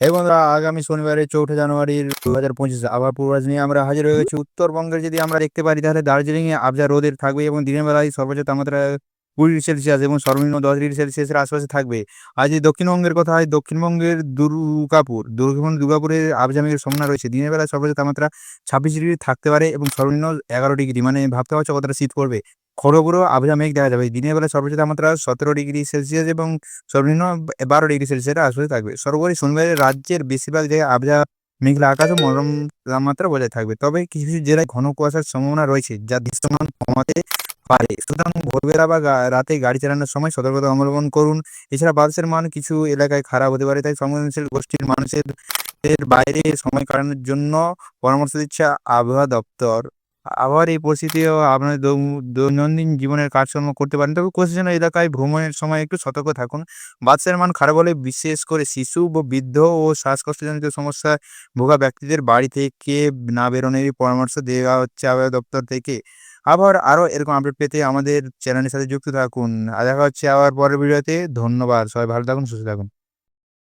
এই বন্ধুরা, আগামী শনিবারে চৌঠা জানুয়ারির দু হাজার পঁচিশ আবার পূর্বাজ নিয়ে আমরা হাজির হয়ে গেছি। উত্তরবঙ্গের যদি আমরা দেখতে পারি, তাহলে দার্জিলিং এ আবজা রোদের থাকবে এবং দিনের বেলায় সর্বোচ্চ তাপমাত্রা কুড়ি ডিগ্রি সেলসিয়াস এবং সর্বনিম্ন দশ ডিগ্রি সেলসিয়াসের আশপাশে থাকবে। আর যদি দক্ষিণবঙ্গের কথা হয়, দক্ষিণবঙ্গের দুর্গাপুর দুর্গাপুর দুর্গাপুরের আবজা মেঘের সম্ভাবনা রয়েছে। দিনের বেলায় সর্বোচ্চ তাপমাত্রা ছাব্বিশ ডিগ্রি থাকতে পারে এবং সর্বনিম্ন এগারো ডিগ্রি মানে ভাবতে পারছ কতটা শীত পড়বে। আবজা মেঘ দেখা যাবে। দিনের বেলা সর্বোচ্চ তাপমাত্রা সতেরো ডিগ্রি সেলসিয়াস এবং সর্বনিম্ন বারো ডিগ্রি সেলসিয়াসের আশপাশে থাকবে। সর্বোপরি শনিবারে রাজ্যের বেশিরভাগ জায়গায় আবজা মেঘলা আকাশ ও মনোরম তাপমাত্রা বজায় থাকবে। তবে কিছু কিছু জেলায় ঘন কুয়াশার সম্ভাবনা রয়েছে, যা দৃশ্যমান কমাতে পারে। সুতরাং ভোরবেলা বা রাতে গাড়ি চালানোর সময় সতর্কতা অবলম্বন করুন। এছাড়া বাতাসের মান কিছু এলাকায় খারাপ হতে পারে, তাই সংবেদনশীল গোষ্ঠীর মানুষের বাইরে সময় কাটানোর জন্য পরামর্শ দিচ্ছে আবহাওয়া দপ্তর। আবহাওয়ার এই পরিস্থিতিও আপনার দৈনন্দিন জীবনের কাজকর্ম করতে পারেন। তবে কোথাও এলাকায় ভ্রমণের সময় একটু সতর্ক থাকুন। বাচ্চার মান খারাপ হলে বিশেষ করে শিশু ও বৃদ্ধ ও শ্বাসকষ্টজনিত সমস্যায় ভোগা ব্যক্তিদের বাড়ি থেকে না বেরোনোরই পরামর্শ দেওয়া হচ্ছে আবহাওয়া দপ্তর থেকে। আবার আরও এরকম আপডেট পেতে আমাদের চ্যানেলের সাথে যুক্ত থাকুন। আর দেখা হচ্ছে আবার পরের ভিডিওতে। ধন্যবাদ। সবাই ভালো থাকুন, সুস্থ থাকুন।